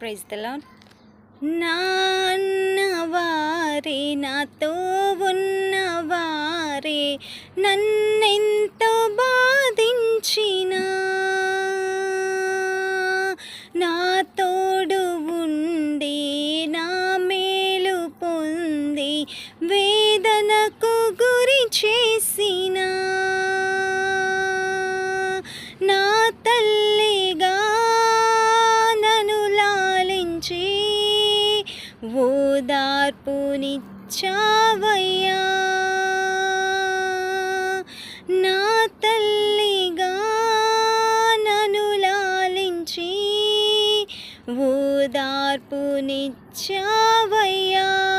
Praise the lord నాన్నవారే నాతో ఉన్నవారే నన్నెంతో బాధించిన. నా తోడు ఉండి నా మేలు పొంది వేదనకు గురి చేసిన. నా తల్లి ఓదార్పునిచ్చావయ్యా. నా తల్లిగా నను లాలించి ఓదార్పునిచ్చావయ్యా.